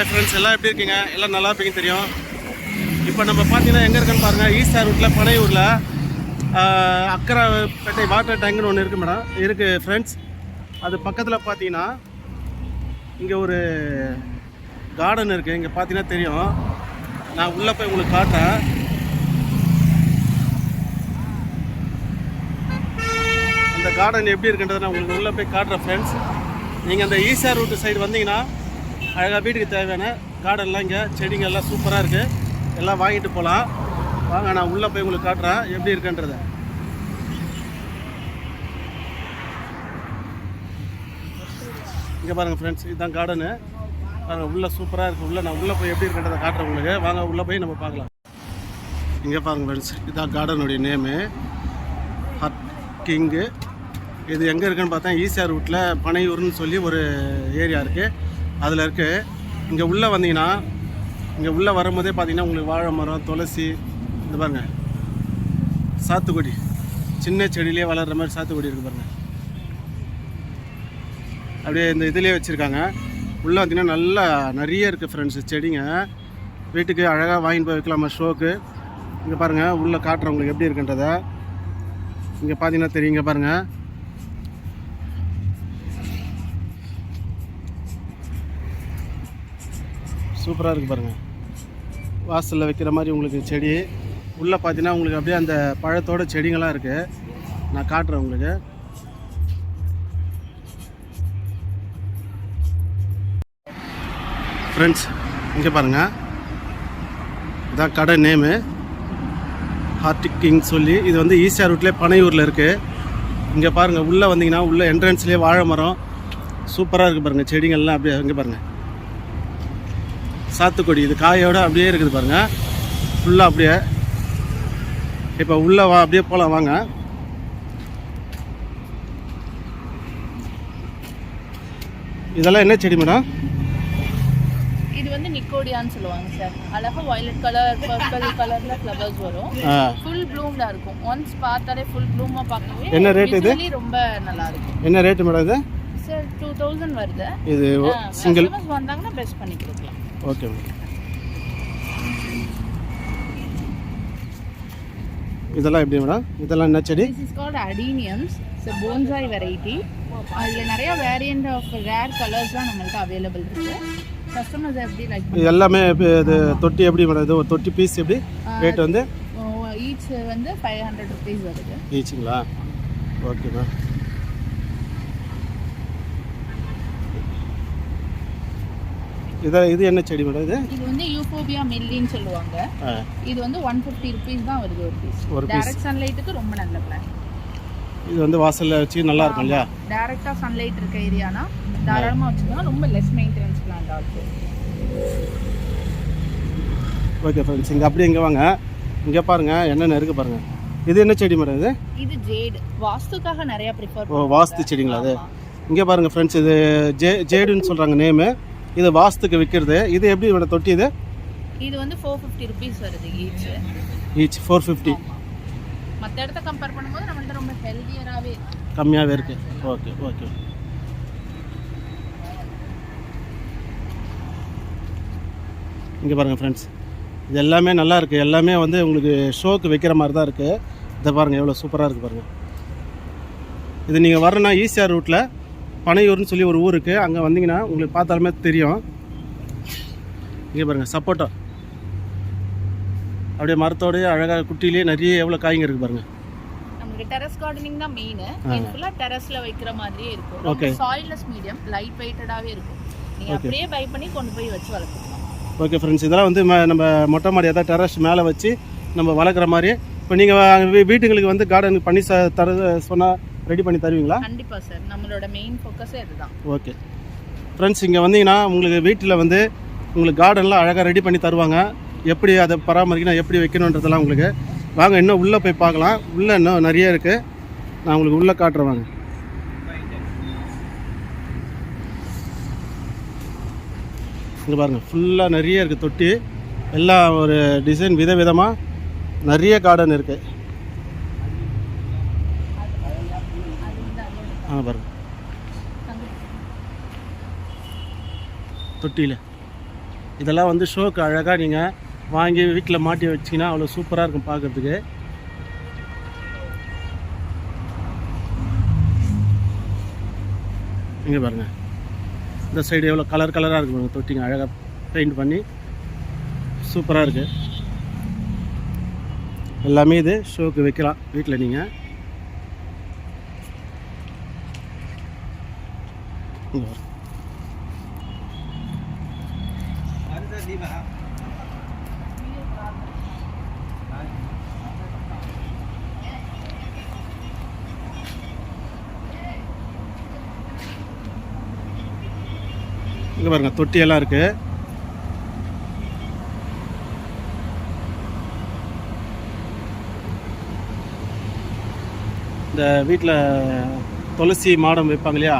Hi friends எல்லாம் எப்படி இருக்கீங்க? எல்லாம் நல்லா இருப்பீங்க தெரியும். இப்போ நம்ம பார்த்தீங்கன்னா எங்கே இருக்குன்னு பாருங்கள் ஈஸ்டார் ரூட்டில் பனையூரில் அக்கரைப்பேட்டை வாட்டர் டேங்க்னு ஒன்று இருக்குது மேடம். இருக்குது ஃப்ரெண்ட்ஸ் அது பக்கத்தில் பார்த்தீங்கன்னா இங்கே ஒரு கார்டன் இருக்குது இங்கே பார்த்தீங்கன்னா தெரியும். நான் உள்ளே போய் உங்களுக்கு காட்டேன் அந்த கார்டன் எப்படி இருக்குன்றதை நான் உங்களுக்கு உள்ளே போய் காட்டுறேன் ஃப்ரெண்ட்ஸ் நீங்கள் அந்த ஈசா ரூட்டு சைடு வந்தீங்கன்னா அழகாக வீட்டுக்கு தேவையான கார்டன்லாம் இங்கே செடிங்கள்லாம் சூப்பராக இருக்குது எல்லாம் வாங்கிட்டு போகலாம் வாங்க நான் உள்ளே போய் உங்களுக்கு காட்டுறேன். எப்படி இருக்குன்றத. இங்கே பாருங்கள் ஃப்ரெண்ட்ஸ் இதுதான் கார்டனு பாருங்கள் உள்ளே சூப்பராக இருக்குது உள்ளே நான் உள்ளே போய் எப்படி இருக்குன்றதை காட்டுறேன் உங்களுக்கு. வாங்க உள்ளே போய் நம்ம பார்க்கலாம். இங்கே பாருங்கள் ஃப்ரெண்ட்ஸ் இதுதான் கார்டனுடைய நேமு ஹட் கிங்கு இது எங்கே இருக்குன்னு பார்த்தா ஈசிஆர் ரூட்டில் பனையூர்னு சொல்லி ஒரு ஏரியா இருக்குது அதில் இருக்குது இங்கே உள்ளே வந்தீங்கன்னா இங்கே உள்ளே வரும்போதே பார்த்தீங்கன்னா உங்களுக்கு வாழை மரம் துளசி இது பாருங்கள் சாத்துக்குடி. சின்ன செடியிலே வளர்கிற மாதிரி சாத்துக்குடி இருக்குது பாருங்கள் அப்படியே இந்த இதுலேயே வச்சுருக்காங்க. உள்ளே வந்தீங்கன்னா நல்லா நிறைய இருக்குது ஃப்ரெண்ட்ஸ் செடிங்க. வீட்டுக்கு அழகாக வாங்கிட்டு போய் வைக்கலாமா ஷோக்கு? இங்கே பாருங்கள் உள்ளே காட்டுறவங்களுக்கு எப்படி இருக்குன்றதை. இங்கே பார்த்தீங்கன்னா தெரியும் இங்கே பாருங்கள் சூப்பராக இருக்குது பாருங்கள் வாசலில் வைக்கிற மாதிரி உங்களுக்கு செடி. உள்ளே பார்த்தீங்கன்னா உங்களுக்கு அப்படியே அந்த பழத்தோட செடிங்களாம் இருக்குது நான் காட்டுறேன் உங்களுக்கு. ஃப்ரெண்ட்ஸ் இங்கே பாருங்கள் இதான் கடை நேமு ஹார்டிக் கிங் சொல்லி இது வந்து ஈசியா ரூட்லேயே பனையூரில் இருக்குது இங்கே பாருங்கள் உள்ளே வந்தீங்கன்னா உள்ளே என்ட்ரன்ஸ்லேயே வாழை மரம். சூப்பராக இருக்குது பாருங்கள் செடிங்கள்லாம் அப்படியே இங்கே பாருங்கள் சாத்துக்குடி. இது காயோட அப்படியே இருக்குது பாருங்கள் ஃபுல்லாக அப்படியே. இப்போ உள்ளே வா அப்படியே போகலாம் வாங்க. இதெல்லாம் என்ன செடி மேடம்? இது வந்து நிக்கோடியான்னு சொல்லுவாங்க சார். அழகா வயலட் கலர் பர்பிள் கலர்ல ஃப்ளவர்ஸ் வரும். ஃபுல் ப்ளூம்ல இருக்கும். ஒன்ஸ் பார்த்தாலே ஃபுல் ப்ளூமா பார்க்கவே என்ன rate இது? ரொம்ப நல்லா இருக்கும். என்ன ரேட்டு மேடம் இது? சார் டூ தௌசண்ட் வருது. இது சிங்கிள் வந்தாங்கன்னா பெஸ்ட் பண்ணி கொடுக்கலாம். ஓகே மேடம் இதெல்லாம் எப்படி மேடம்? இதெல்லாம் என்ன செடி? Is called adeniums so bonsai variety அதில் நிறைய வேரியண்ட் ஆஃப் ரேர் கலர்ஸ்லாம் நம்மள்ட்ட அவைலபிள் இருக்கு. கஸ்டமர்ஸ் எப்படி லைக் எல்லாமே இது தொட்டி எப்படி மேடம்? இது ஒரு தொட்டி பீஸ் எப்படி? ரேட் வந்து? ஈச் வந்து ஃபைவ் ஹண்ட்ரட் ருபீஸ் வருது. ஈச்சுங்களா ஓகே மேம் இதை இது என்ன செடி மேடம் இது? இது வந்து யூஃபோபியா மில்லின்னு சொல்லுவாங்க. இது வந்து ஒன் ஃபிஃப்டி ருபீஸ் தான் வருது ஒரு பீஸ் ஒரு. டைரக்ட் சன்லைட்டுக்கு ரொம்ப நல்ல பிளான் இது வந்து வாசலில் வச்சு நல்லா இருக்கும் இல்லையா? டைரக்டா சன்லைட் இருக்க ஏரியானா தாராளமா வச்சுக்கலாம் ரொம்ப லெஸ் மெயின்டெனன்ஸ் பிளான் ஆகும் ஓகே ஃப்ரெண்ட்ஸ் இங்கே அப்படியே இங்கே வாங்க. இங்கே பாருங்கள் என்னென்ன இருக்குது பாருங்கள் இது என்ன செடி மேடம் இது? இது ஜேடு வாஸ்துக்காக நிறைய ப்ரிஃபர் ஓ வாஸ்து செடிங்களா அது? இங்கே பாருங்கள் ஃப்ரெண்ட்ஸ் இது ஜே ஜேடுன்னு சொல்கிறாங்க நேமு இது வாஸ்துக்கு விற்கிறது இது எப்படி மேடம் தொட்டி இது இது வந்து ஃபோர் ஃபிஃப்டி ருபீஸ் வருது ஈச் ஈச் ஃபோர் ஃபிஃப்டி மற்ற இடத்த கம்பேர் பண்ணும்போது நம்மள்ட்ட ரொம்ப ஹெல்தியராகவே கம்மியாகவே இருக்குது ஓகே ஓகே இங்கே பாருங்கள் ஃப்ரெண்ட்ஸ் இது எல்லாமே நல்லா இருக்குது எல்லாமே வந்து உங்களுக்கு ஷோக்கு வைக்கிற மாதிரி தான் இருக்குது இதை பாருங்கள் எவ்வளோ சூப்பராக இருக்குது பாருங்கள் இது நீங்கள் வரணும்னா ஈசிஆர் ரூட்டில் பனையூர்னு சொல்லி ஒரு ஊர் இருக்குது அங்கே வந்தீங்கன்னா உங்களுக்கு பார்த்தாலுமே தெரியும். இங்கே பாருங்கள் சப்போட்டா. அப்படியே மரத்தோடய அழகாக குட்டிலேயே நிறைய எவ்வளோ காய்ங்க இருக்குது பாருங்கள் நம்மளுக்கு டெரஸ் கார்டனிங் தான் மெயின் ஃபுல்லாக டெரஸ்ல வைக்கிற மாதிரியே இருக்கும். ரொம்ப சாயில்லெஸ் மீடியம் லைட் வெயிட்டடாகவே இருக்கும். நீங்க அப்படியே பை பண்ணி கொண்டு போய் வச்சு வளர்க்கலாம் ஓகே ஃப்ரெண்ட்ஸ் இதெல்லாம் வந்து நம்ம மொட்டை மாடி அதாவது டெரஸ் மேலே வச்சு நம்ம வளர்க்குற மாதிரி. இப்போ நீங்கள் வீட்டுங்களுக்கு வந்து கார்டன் பண்ணி ச தர சொன்னால் ரெடி பண்ணி தருவீங்களா? கண்டிப்பா சார். நம்மளோட மெயின் ஃபோக்கஸே இதுதான். ஓகே. ஃப்ரெண்ட்ஸ் இங்கே வந்தீங்கன்னா உங்களுக்கு வீட்டில் வந்து உங்களுக்கு கார்டன்லாம் அழகாக ரெடி பண்ணி தருவாங்க. எப்படி அதை பராமரிக்கணும் எப்படி வைக்கணுன்றதெல்லாம் உங்களுக்கு வாங்க இன்னும் உள்ளே போய் பார்க்கலாம். உள்ளே இன்னும் நிறைய இருக்குது நான் உங்களுக்கு உள்ளே காட்டுறேன் வாங்க. இங்கே பாருங்கள் ஃபுல்லாக நிறைய இருக்குது தொட்டி. எல்லாம் ஒரு டிசைன் விதவிதமாக நிறைய கார்டன் இருக்குது ஆ பாருங்க. தொட்டியில். இதெல்லாம் வந்து ஷோக்கு அழகாக நீங்கள் வாங்கி வீட்டில் மாட்டி வச்சிங்கன்னா அவ்வளோ சூப்பராக இருக்கும் பார்க்குறதுக்கு இங்கே பாருங்கள் இந்த சைடு எவ்வளோ கலர் கலராக இருக்கு பாருங்க தொட்டிங்க அழகாக பெயிண்ட் பண்ணி சூப்பராக இருக்குது எல்லாமே இது ஷோக்கு வைக்கலாம் வீட்டில் நீங்கள் பாருங்க. இங்கே பாருங்க தொட்டியெல்லாம் இருக்குது இந்த வீட்டில் துளசி மாடம் வைப்பாங்க இல்லையா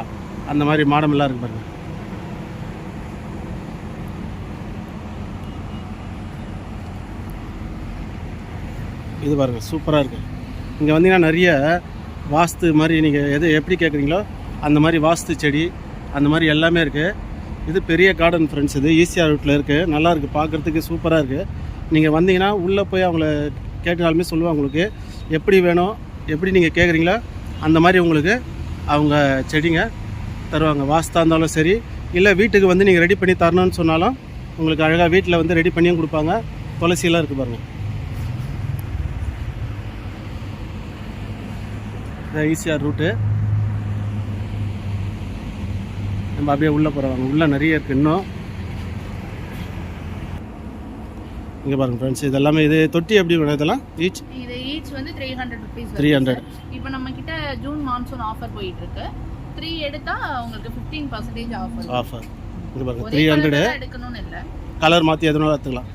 அந்த மாதிரி மாடமெல்லாம் இருக்கு பாருங்க. இது பாருங்க சூப்பராக இருக்குது இங்கே வந்தீங்கன்னா நிறைய வாஸ்து மாதிரி நீங்கள் எது எப்படி கேட்குறீங்களோ அந்த மாதிரி வாஸ்து செடி அந்த மாதிரி எல்லாமே இருக்குது இது பெரிய கார்டன் ஃப்ரெண்ட்ஸ் இது ஈஸியாக ரூட்டில் இருக்குது நல்லா இருக்குது பார்க்குறதுக்கு சூப்பராக இருக்குது நீங்கள் வந்தீங்கன்னா உள்ளே போய் அவங்கள கேட்டாலுமே சொல்லுவாங்க உங்களுக்கு. எப்படி வேணும் எப்படி நீங்கள் கேட்குறீங்களோ அந்த மாதிரி உங்களுக்கு அவங்க செடிங்க தருவாங்க. வாஸ்தா இருந்தாலும் சரி இல்லை வீட்டுக்கு வந்து நீங்கள் ரெடி பண்ணி தரணும்னு சொன்னாலும் உங்களுக்கு அழகாக வீட்டில் வந்து ரெடி பண்ணியும் கொடுப்பாங்க. துளசியெல்லாம் இருக்குது பாருங்கள் ஈஸியாக ரூட்டு நம்ம அப்படியே உள்ளே போகிறோம் உள்ளே நிறைய இருக்குது இன்னும். இங்கே பாருங்க ஃப்ரெண்ட்ஸ் இது எல்லாமே இது தொட்டி எப்படி வேணும் இதெல்லாம்? ஈச் இது ஈச் வந்து த்ரீ ஹண்ட்ரட் ருபீஸ் 300. இப்போ நம்ம கிட்ட ஜூன் மான்சூன் ஆஃபர் போயிட்டு இருக்கு. த்ரீ எடுத்தா உங்களுக்கு ஃபிஃப்டீன் பர்சன்டேஜ் ஆஃபர் ஆஃபர் இங்கே பாருங்க த்ரீ ஹண்ட்ரடு எடுக்கணும்னு இல்லை. கலர் மாற்றி எதுனாலும் எடுத்துக்கலாம்.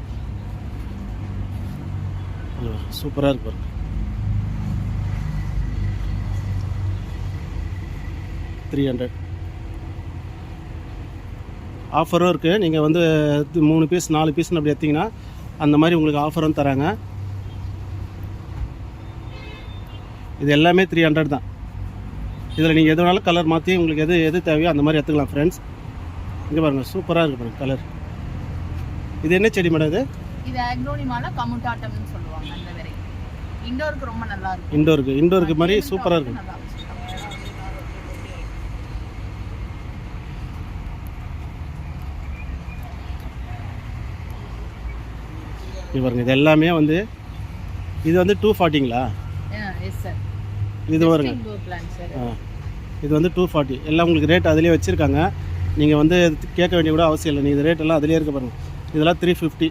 சூப்பராக இருக்கு பாருங்க. த்ரீ ஹண்ட்ரட் ஆஃபரும் இருக்குது நீங்கள் வந்து இது மூணு பீஸ் நாலு பீஸ்னு அப்படி எடுத்தீங்கன்னா அந்த மாதிரி உங்களுக்கு ஆஃபரும் தராங்க. இது எல்லாமே த்ரீ ஹண்ட்ரட் தான். இதில் நீங்கள் எது வேணாலும் கலர் மாற்றி உங்களுக்கு எது எது தேவையோ அந்த மாதிரி எடுத்துக்கலாம் ஃப்ரெண்ட்ஸ் இங்கே பாருங்கள் சூப்பராக இருக்கு பாருங்க கலர் இது என்ன செடி மேடம் இது? இது அக்ரோனிமால கமுட்டாட்டம்னு சொல்லுவாங்க அந்த வெரைட்டி இண்டோருக்கு ரொம்ப நல்லா இருக்கும். இண்டோருக்கு இண்டோருக்கு மாதிரி சூப்பராக இருக்கும். இது பாருங்க இது எல்லாமே வந்து இது வந்து டூ ஃபார்ட்டிங்களா எஸ் சார் இது ஆ. இது வந்து டூ ஃபார்ட்டி எல்லாம் உங்களுக்கு ரேட் அதிலே வச்சுருக்காங்க. நீங்கள் வந்து கேட்க வேண்டிய கூட அவசியம் இல்லை. நீங்கள் ரேட் எல்லாம் அதிலே இருக்க பாருங்க. இதெல்லாம் த்ரீ ஃபிஃப்டி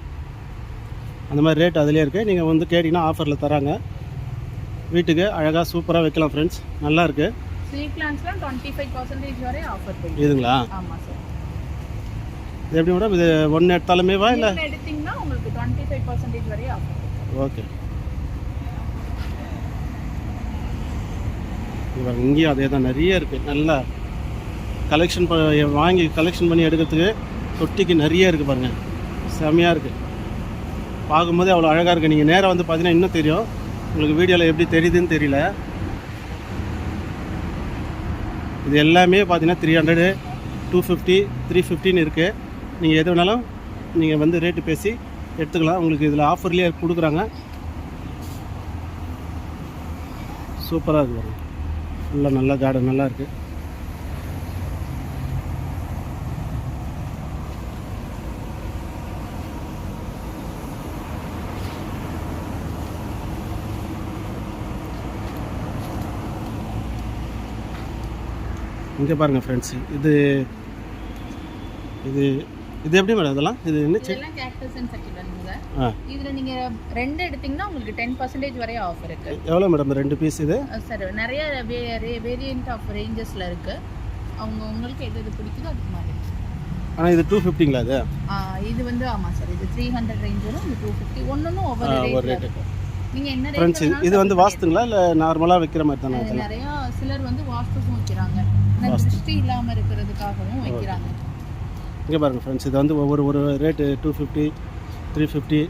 அந்த மாதிரி ரேட் அதிலே இருக்குது நீங்கள் வந்து கேட்டிங்கன்னா ஆஃபரில் தராங்க. வீட்டுக்கு அழகாக சூப்பராக வைக்கலாம் ஃப்ரெண்ட்ஸ் நல்லா இருக்குது இதுங்களா? இது எப்படி மேடம் இது ஒன்று எடுத்தாலுமேவா இல்லை? மூணு எடுத்தீங்கன்னா உங்களுக்கு டுவெண்ட்டி ஃபைவ் பர்சன்டேஜ் வரை ஆஃபர் ஓகே இவர் இங்கேயும் அதே தான். நிறைய இருக்குது நல்லா கலெக்ஷன் ப வாங்கி கலெக்ஷன் பண்ணி எடுக்கிறதுக்கு தொட்டிக்கு நிறைய இருக்குது பாருங்கள் செமையாக இருக்குது பார்க்கும்போது அவ்வளோ அழகாக இருக்குது நீங்கள் நேராக வந்து பார்த்தீங்கன்னா இன்னும் தெரியும். உங்களுக்கு வீடியோவில் எப்படி தெரியுதுன்னு தெரியல. இது எல்லாமே பார்த்தீங்கன்னா three hundred two fifty three ஃபிஃப்டின்னு இருக்குது நீங்கள் எது வேணாலும் நீங்கள் வந்து ரேட்டு பேசி எடுத்துக்கலாம். உங்களுக்கு இதில் ஆஃபர்லேயே கொடுக்குறாங்க. சூப்பராக இருக்குது ஃபுல்லாக நல்லா கார்டன் நல்லா இருக்குது இங்கே பாருங்கள் ஃப்ரெண்ட்ஸ் இது இது இது எப்படி மேடம் இதெல்லாம்? இது என்ன இதெல்லாம் கேக்டஸ் அண்ட் சக்கிலன்ஸ் சார். இதுல நீங்க ரெண்டு எடுத்தீங்கன்னா உங்களுக்கு டென் பர்சன்டேஜ் வரை ஆஃபர் இருக்கு. எவ்வளோ மேடம் ரெண்டு பீஸ் இது? சார் நிறைய வேரியன்ட் ஆஃப் ரேஞ்சஸ்ல இருக்கு. அவங்க உங்களுக்கு எது எது பிடிக்குதோ அதுக்கு மாதிரி ஆனால் இது டூ ஃபிஃப்டிங்களா இது? ஆ, இது வந்து ஆமா சார் இது த்ரீ ஹண்ட்ரட் ரேஞ்ச் வரும் இது டூ ஃபிஃப்டி ஒன்னொன்னும் ஆ, ஒவ்வொரு இருக்கும் நீங்க என்ன ரேட் இது வந்து வாஸ்துங்களா இல்லை நார்மலாக வைக்கிற மாதிரி தானே நிறைய சிலர் வந்து வாஸ்துக்கும் வைக்கிறாங்க. ஆனா திருஷ்டி இல்லாம இருக்கிறதுக்காகவும் வைக்கிறாங்க. இங்கே பாருங்கள் ஃப்ரெண்ட்ஸ் இது வந்து ஒவ்வொரு ஒரு rate two fifty three fifty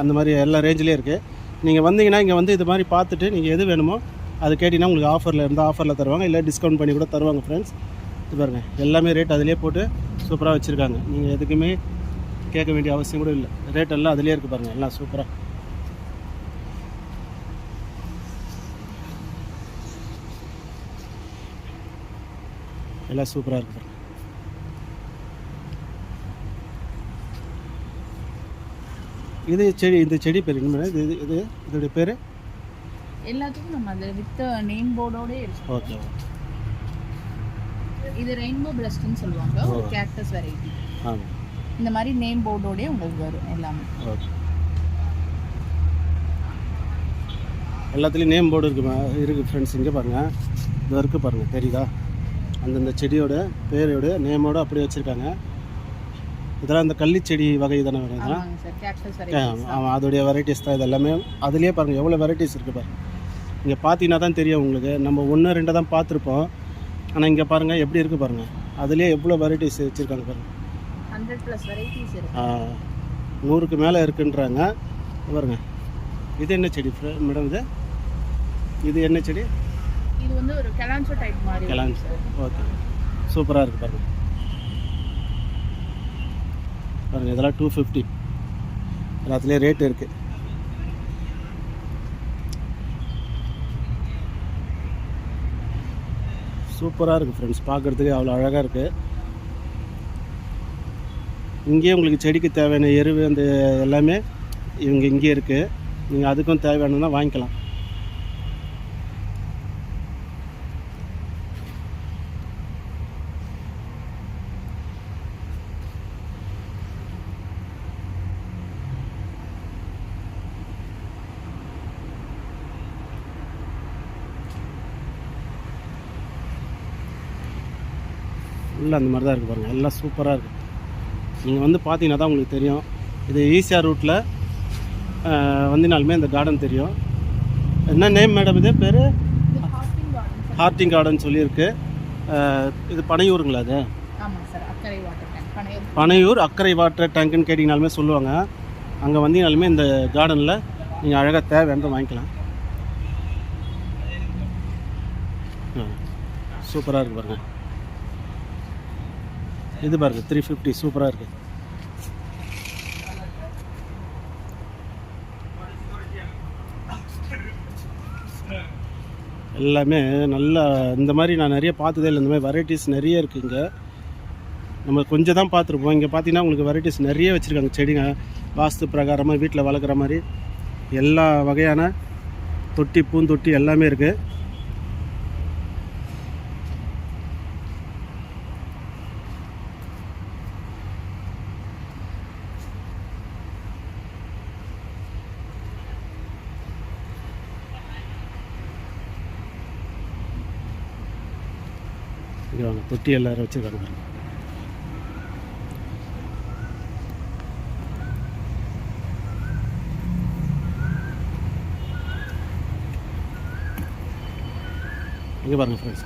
அந்த மாதிரி எல்லா ரேஞ்சிலே இருக்குது நீங்கள் வந்தீங்கன்னா இங்கே வந்து இது மாதிரி பார்த்துட்டு நீங்கள் எது வேணுமோ அது கேட்டிங்கன்னா உங்களுக்கு ஆஃபரில் இருந்தால் ஆஃபரில் தருவாங்க இல்லை டிஸ்கவுண்ட் பண்ணி கூட தருவாங்க ஃப்ரெண்ட்ஸ் இது பாருங்கள் எல்லாமே ரேட் அதிலே போட்டு சூப்பராக வச்சுருக்காங்க. நீங்கள் எதுக்குமே கேட்க வேண்டிய அவசியம் கூட இல்லை. ரேட் எல்லாம் அதிலே இருக்குது பாருங்கள் எல்லாம் சூப்பராக எல்லாம் சூப்பராக இருக்குது இது செடி இந்த செடி பேர் என்ன? இது இது இது இதோடைய பேர்? எல்லாத்துக்கும் நம்ம அந்த வித் நேம் போர்டோடே இருக்கு ஓகே இது ரெயின்போ பிளஸ்ட்னு சொல்லுவாங்க. ஒரு. கேக்டஸ் வெரைட்டி ஆமாம் இந்த மாதிரி நேம் போர்டோடே உங்களுக்கு வரும் எல்லாமே. ஓகே. எல்லாத்துலேயும் நேம் போர்டு இருக்குமா இருக்குது ஃப்ரெண்ட்ஸ் இங்கே பாருங்கள் இது இருக்குது பாருங்கள் தெரியுதா? அந்தந்த செடியோட பேரோட நேமோட அப்படியே வச்சுருக்காங்க. இதெல்லாம் இந்த கள்ளி செடி வகை தானே வரும் இதெல்லாம்? ஆமாம் அதோடைய வெரைட்டிஸ் தான் இது எல்லாமே அதுலேயே பாருங்கள் எவ்வளோ வெரைட்டிஸ் இருக்குது பாருங்க இங்கே பார்த்தீங்கன்னா தான் தெரியும் உங்களுக்கு. நம்ம ஒன்று ரெண்டு தான் பார்த்துருப்போம். ஆனால் இங்கே பாருங்கள் எப்படி இருக்குது பாருங்கள் அதுலேயே எவ்வளோ வெரைட்டிஸ் வச்சுருக்காங்க பாருங்கள் நூறுக்கு மேலே இருக்குன்றாங்க. பாருங்க. இது என்ன செடி மேடம் இது? இது என்ன செடி? இது வந்து ஒரு கெலான்சோ டைப் மாதிரி கெலான்ஸ் ஓகே சூப்பராக இருக்குது பாருங்க. பாருங்க இதெல்லாம் டூ ஃபிஃப்டி எல்லாத்துலேயும் ரேட் இருக்குது சூப்பராக இருக்குது ஃப்ரெண்ட்ஸ் பார்க்குறதுக்கு அவ்வளோ அழகாக இருக்குது இங்கேயே உங்களுக்கு செடிக்கு தேவையான எருவு அந்த எல்லாமே இவங்க இங்கேயே இருக்குது நீங்கள் அதுக்கும் தேவையானதுனா வாங்கிக்கலாம். ஃபுல்லாக அந்த மாதிரி தான் இருக்குது பாருங்கள் எல்லாம் சூப்பராக இருக்குது நீங்கள் வந்து பார்த்தீங்கன்னா தான் உங்களுக்கு தெரியும். இது ஈசிஆர் ரூட்டில் வந்தினாலுமே இந்த கார்டன் தெரியும். என்ன நேம் மேடம் இது? பேர்? ஹார்டிங் கார்டன் சொல்லியிருக்கு. இது பனையூருங்களா அது பனையூர். அக்கறை வாட்டர் டேங்க்குன்னு கேட்டிங்கனாலுமே சொல்லுவாங்க. அங்கே வந்தீங்கனாலுமே இந்த கார்டனில் நீங்கள் அழகாக தேவையானதை வாங்கிக்கலாம். சூப்பராக இருக்குது பாருங்க. இது பாருங்க த்ரீ ஃபிஃப்டி சூப்பராக இருக்குது எல்லாமே நல்லா இந்த மாதிரி நான் நிறைய பார்த்ததே இல்லை. இந்த மாதிரி வெரைட்டிஸ் நிறைய இருக்குது இங்கே. நம்ம கொஞ்சம் தான் பார்த்துருப்போம். இங்கே பார்த்தீங்கன்னா உங்களுக்கு வெரைட்டிஸ் நிறைய வச்சுருக்காங்க. செடிங்க வாஸ்து பிரகாரமாக வீட்டில் வளர்க்குற மாதிரி. எல்லா வகையான தொட்டி பூந்தொட்டி எல்லாமே இருக்குது இங்கே வாங்க தொட்டி எல்லாரும் வச்சுருக்காங்க பாருங்க இங்கே பாருங்கள் ஃப்ரெண்ட்ஸ்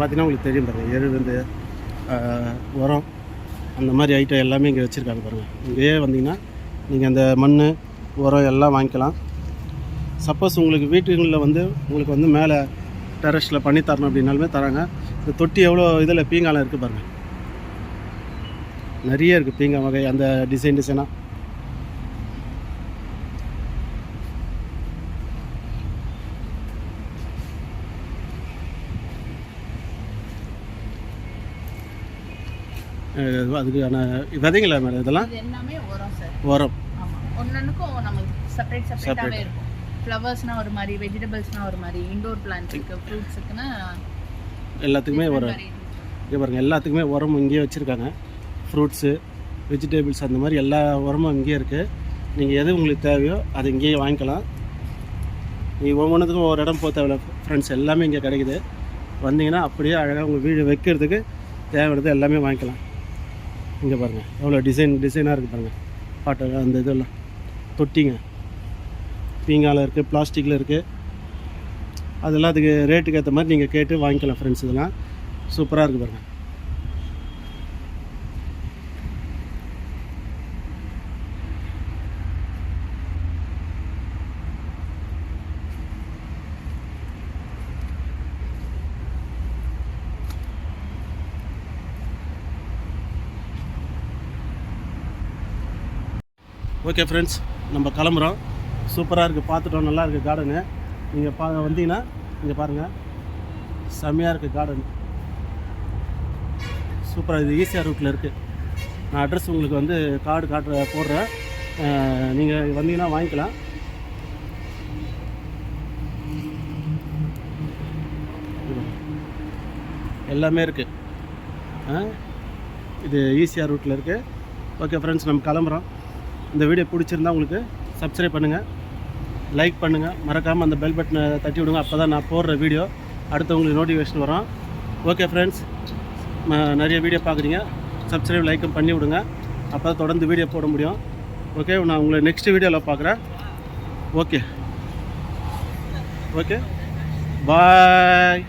பார்த்தீங்கன்னா உங்களுக்கு தெரியும் பாருங்கள் எரு உரம் அந்த மாதிரி ஐட்டம் எல்லாமே இங்கே வச்சுருக்காங்க பாருங்கள் இங்கேயே வந்தீங்கன்னா நீங்கள் அந்த மண் உரம் எல்லாம் வாங்கிக்கலாம். சப்போஸ் உங்களுக்கு வீட்டுகளில் வந்து உங்களுக்கு வந்து மேலே டெரஸில் பண்ணி தரணும் அப்படின்னாலுமே தராங்க. இந்த தொட்டி எவ்வளோ இதில் பீங்காலம் இருக்குது பாருங்கள் நிறைய இருக்குது பீங்கா வகை அந்த டிசைன் டிசைனாக அதுக்கான விதைங்களா மேடம் இதெல்லாம்? இது எல்லாமே உரம் சார். உரம். செப்பரேட் செப்பரேட்டாகவே. இருக்கும். ஃப்ளவர்ஸ்னால் ஒரு மாதிரி வெஜிடபிள்ஸ்னால் ஒரு மாதிரி இண்டோர் ஃப்ரூட்ஸுக்குன்னா எல்லாத்துக்குமே உரம். இங்கே பாருங்கள் எல்லாத்துக்குமே உரம் இங்கேயே வச்சுருக்காங்க. ஃப்ரூட்ஸு வெஜிடபிள்ஸ் அந்த மாதிரி எல்லா உரமும் இங்கேயே இருக்குது நீங்கள் எது உங்களுக்கு தேவையோ அதை இங்கேயே வாங்கிக்கலாம். நீங்கள் ஒவ்வொன்றுத்துக்கும் ஒவ்வொரு இடம் போக தேவையில்ல ஃப்ரெண்ட்ஸ் எல்லாமே இங்கே கிடைக்குது. வந்தீங்கன்னா அப்படியே அழகாக உங்கள் வீடு வைக்கிறதுக்கு தேவையானது எல்லாமே வாங்கிக்கலாம். இங்கே பாருங்கள் எவ்வளோ டிசைன் டிசைனாக இருக்குது பாருங்கள் பாட்டு அந்த இதெல்லாம். தொட்டிங்க. பீங்கால இருக்குது பிளாஸ்டிக்கில் இருக்குது அதெல்லாம் அதுக்கு ரேட்டுக்கு ஏற்ற மாதிரி நீங்கள் கேட்டு வாங்கிக்கலாம் ஃப்ரெண்ட்ஸ் இதெல்லாம். சூப்பராக இருக்குது பாருங்கள் ஓகே ஃப்ரெண்ட்ஸ் நம்ம கிளம்புறோம். சூப்பராக இருக்குது பார்த்துட்டோம். நல்லா இருக்குது கார்டனு நீங்கள் பா வந்தீங்கன்னா இங்கே பாருங்கள் செம்மையாக இருக்குது கார்டன் சூப்பராக இது ஈஸியாக ரூட்டில் இருக்குது நான் அட்ரஸ் உங்களுக்கு வந்து கார்டு காட்டுற போடுறேன். நீங்கள் வந்தீங்கன்னா வாங்கிக்கலாம். எல்லாமே இருக்குது இது ஈஸியாக ரூட்டில் இருக்குது ஓகே ஃப்ரெண்ட்ஸ் நம்ம கிளம்புறோம். இந்த வீடியோ பிடிச்சிருந்தா உங்களுக்கு சப்ஸ்கிரைப் பண்ணுங்கள் லைக் பண்ணுங்கள் மறக்காமல் அந்த பெல் பட்டனை தட்டி விடுங்க. அப்போ தான் நான் போடுற வீடியோ. அடுத்து உங்களுக்கு நோட்டிஃபிகேஷன் வரும். ஓகே ஃப்ரெண்ட்ஸ் நிறைய வீடியோ பார்க்குறீங்க சப்ஸ்கிரைப் லைக்கும் பண்ணி விடுங்க. அப்போ தான் தொடர்ந்து வீடியோ போட முடியும். ஓகே நான் உங்களை நெக்ஸ்ட் வீடியோவில் பார்க்குறேன் ஓகே ஓகே பாய்